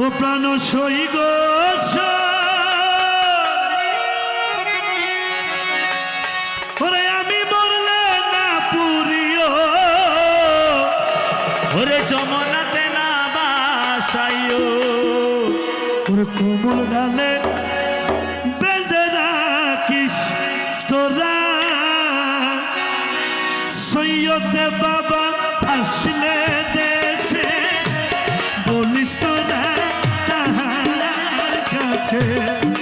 ও প্রাণ সৈগ ওরে আমি মরলে না পুরিও। ওরে যমনাতে না বাসাইও। ওরে কোমল গালে আছে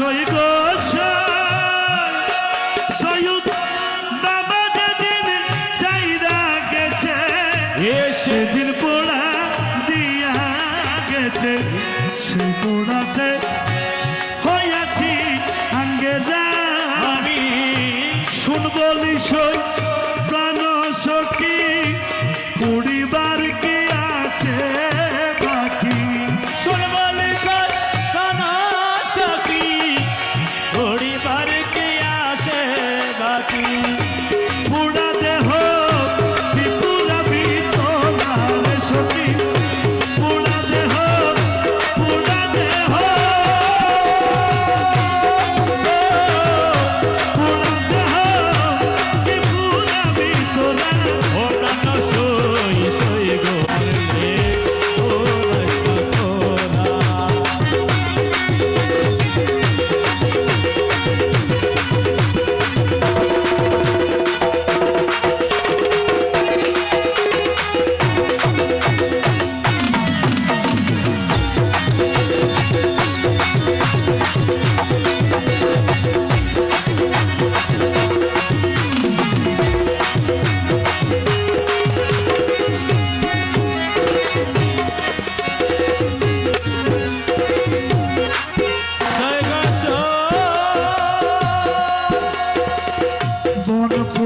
সৈক সৈয়দ বাবা যেদিন চাইরা গেছে। সেদিন পোড়া দিয়া গেছে। সে পোড়াতে হইয়াছি আঙ্গে আমি শুনবলি সৈক